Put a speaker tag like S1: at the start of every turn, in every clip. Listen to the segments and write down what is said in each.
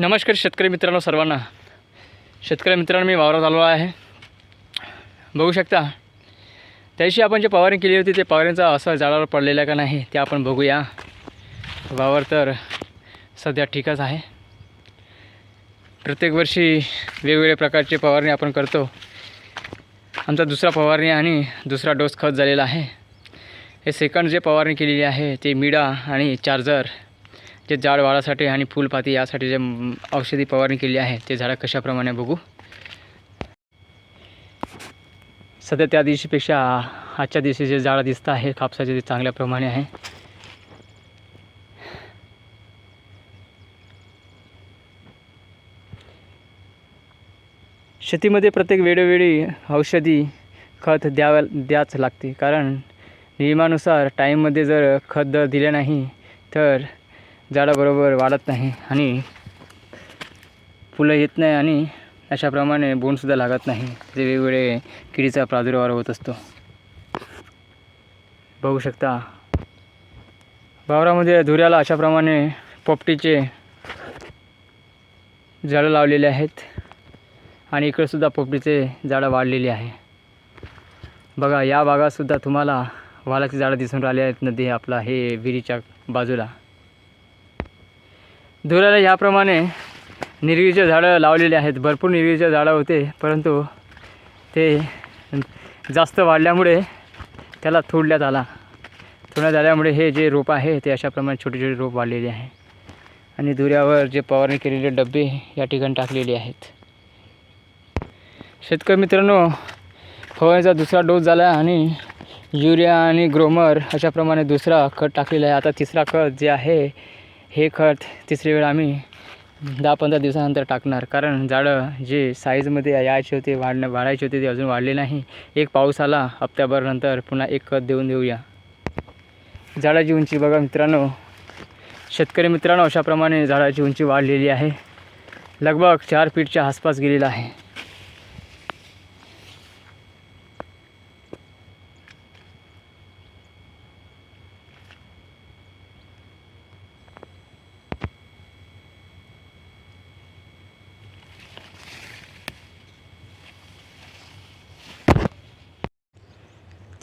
S1: नमस्कार शेतकरी मित्रांनो सर्वांना. शेतकरी मित्रांनो मी वावरात आलो आहे. बघू शकता त्याशी आपण जे फवारणी केली होती ते फवारणीचा असं झाडावर पडलेलं का नाही ते आपण बघूया. वावर तर सध्या ठीकच आहे. प्रत्येक वर्षी वेगवेगळ्या प्रकारचे फवारणी आपण करतो. आमचा दुसरा फवारणी आणि दुसरा डोस खत झालेला आहे. हे सेकंड जे फवारणी केलेली आहे ते मिडा आणि चार्जर. जे झाड वाढासाठी आणि फुलपाती यासाठी जे औषधी फवारणी केली आहे ते झाडं कशाप्रमाणे बघू? सध्या त्या दिवशीपेक्षा आजच्या दिवशी जे झाडं दिसतं आहे कापसाचे ते चांगल्याप्रमाणे आहे. शेतीमध्ये प्रत्येक वेळोवेळी औषधी खत द्यावं द्याच लागते. कारण नियमानुसार टाईममध्ये जर खत दिले नाही तर झाडं बरोबर वाढत नाही आणि फुलं येत नाही आणि अशाप्रमाणे बोंडसुद्धा लागत नाही. जे वेगवेगळे किडीचा प्रादुर्भाव होत असतो. बघू शकता. वावरामध्ये धुऱ्याला अशाप्रमाणे पोपटीचे झाडं लावलेले आहेत आणि इकडंसुद्धा पोपटीचे झाडं वाढलेली आहे. बघा या भागातसुद्धा तुम्हाला वालाची झाडं दिसून राहिले आहेत. नदी आपला हे विहिरीच्या बाजूला. धुऱ्याला याप्रमाणे निर्वीचे झाडं लावलेले आहेत. भरपूर निर्वीचे झाडं होते परंतु ते जास्त वाढल्यामुळे त्याला थोडण्यात आला. तोडण्यात आल्यामुळे हे जे रोप आहे ते अशाप्रमाणे छोटे छोटे रोप वाढलेले आहे. आणि धुऱ्यावर जे फवारणी केलेले डबे या ठिकाणी टाकलेले आहेत. शेतकरी मित्रांनो फवारणीचा दुसरा डोस झाला आणि युरिया आणि ग्रोमर अशाप्रमाणे दुसरा खत टाकलेला आहे. आता तिसरा खत जे आहे हे खत तिसरी वेळ आम्ही दहा पंधरा दिवसानंतर टाकणार. कारण झाडं जे साईजमध्ये यायचे होते वाढणं वाढायचे होते ते अजून वाढले नाही. एक पाऊस आला हप्त्याभर नंतर पुन्हा एक खत देऊन देऊया. झाडाची उंची बघा मित्रांनो. शेतकरी मित्रांनो अशाप्रमाणे झाडाची उंची वाढलेली आहे. लगभग चार फीटच्या आसपास गेलेला आहे.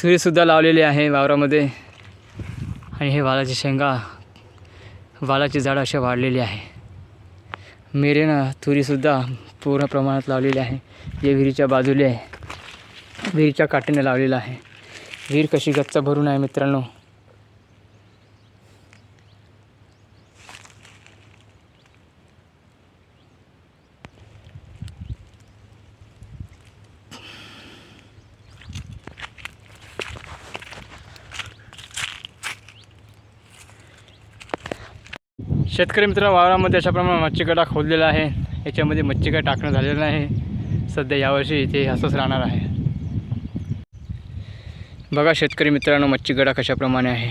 S1: तुरीसुद्धा लावलेली आहे वावरामध्ये. आणि हे वालाची शेंगा वालाची झाडं अशी वाढलेली आहे. मिरेनं तुरीसुद्धा पूर्ण प्रमाणात लावलेली आहे. जे विहिरीच्या बाजूला आहे विहिरीच्या काठीने लावलेलं आहे. विहीर कशी गच्च भरून आहे मित्रांनो? शेतकरी मित्र वावरामध्ये अशाप्रमाणे मच्छीकडा खोदलेला आहे. याच्यामध्ये मच्छीकडा टाकणं झालेलं नाही. सध्या यावर्षी इथे असंच राहणार आहे. बघा शेतकरी मित्रांनो मच्छीगडा कशाप्रमाणे आहे.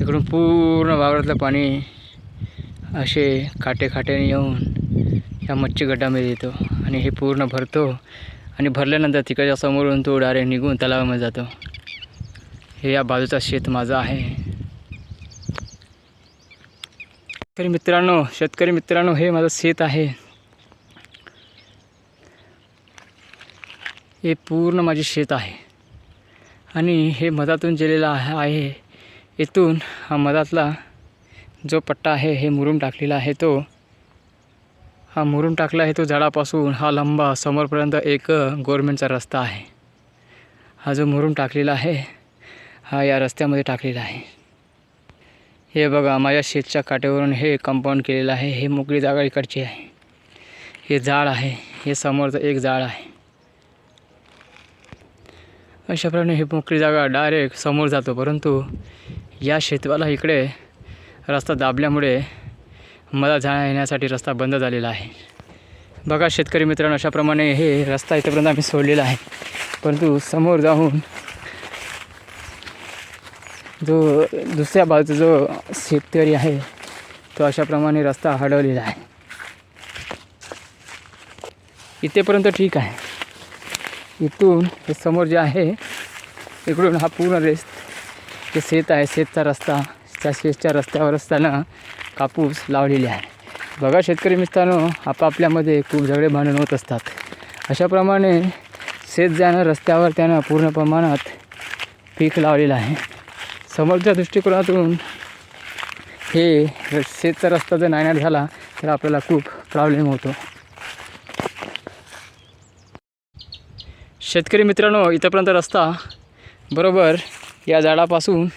S1: इकडून पूर्ण वावरातलं पाणी असे काटे काट्याने येऊन या मच्छीगड्डामध्ये येतो आणि हे पूर्ण भरतो आणि भरल्यानंतर तिकडच्या समोरून तो डायरेक्ट निघून तलावामध्ये जातो. हे या बाजूचा शेत माझा आहे. शेतकरी मित्रांनो शेतकरी मित्रांनो हे माझं शेत आहे. हे पूर्ण माझे शेत आहे. आणि हे मधातून गेलेलं आहे येथून इथून हा मधातला जो पट्टा आहे हे मुरूम टाकलेला आहे तो. हा मुरून टाकला आहे तो झाडापासून हा लंबा समोरपर्यंत एक गोरमेंटचा रस्ता आहे. हा जो मुरूम टाकलेला आहे हा या रस्त्यामध्ये टाकलेला आहे. हे बघा माझ्या शेतच्या काठेवरून हे कंपाऊंड केलेलं आहे. हे मोकळी जागा इकडची आहे. हे झाड आहे. हे समोरचं एक झाड आहे. अशाप्रमाणे ही मोकळी जागा डायरेक्ट समोर जातो. परंतु या शेतवाला इकडे रस्ता दाबल्यामुळे मला जाण्या येण्यासाठी रस्ता बंद झालेला आहे. बघा शेतकरी मित्रांनो अशाप्रमाणे हे रस्ता इथपर्यंत आम्ही सोडलेला आहे. परंतु समोर जाऊन जो दुसऱ्या बाजूचा जो शेतकरी आहे तो अशाप्रमाणे रस्ता हडवलेला आहे. इथेपर्यंत ठीक आहे. इथून हे समोर जे आहे इकडून हा पूर्ण रेस जे शेत आहे शेतचा रस्ता त्या शेतच्या रस्त्यावर असताना कापूस लावलेले आहे. बघा शेतकरी मित्रांनो आपापल्यामध्ये खूप झगडे भांडण होत असतात. अशाप्रमाणे शेत जाणं रस्त्यावर त्यानं पूर्ण प्रमाणात पीक लावलेलं आहे. समोरच्या दृष्टिकोनातून हे र- शेतचा रस्ता जर नायनाट झाला तर आपल्याला खूप प्रॉब्लेम होतो. शेतकरी मित्रांनो इथंपर्यंत रस्ता बरोबर या झाडापासून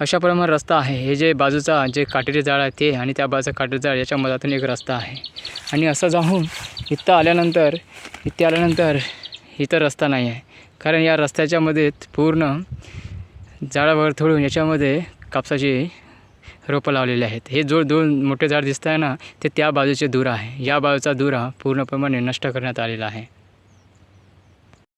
S1: अशा प्रमाणे रस्ता आहे. हे जे बाजूचा जे काटेरी झाड आहे ते आणि त्या बाजूचा काटेरी झाड याच्या मधातून एक रस्ता आहे. आणि असं जाऊन इथं आल्यानंतर इथे आल्यानंतर इथं रस्ता नाही आहे कारण या रस्त्याच्यामध्ये पूर्ण झाडावर थोडून याच्यामध्ये कापसाची रोपं लावलेली आहेत. हे जो दोन मोठे झाड दिसत आहे ना ते त्या बाजूचे दूर आहे. या बाजूचा दुरा पूर्णप्रमाणे नष्ट करण्यात आलेला आहे.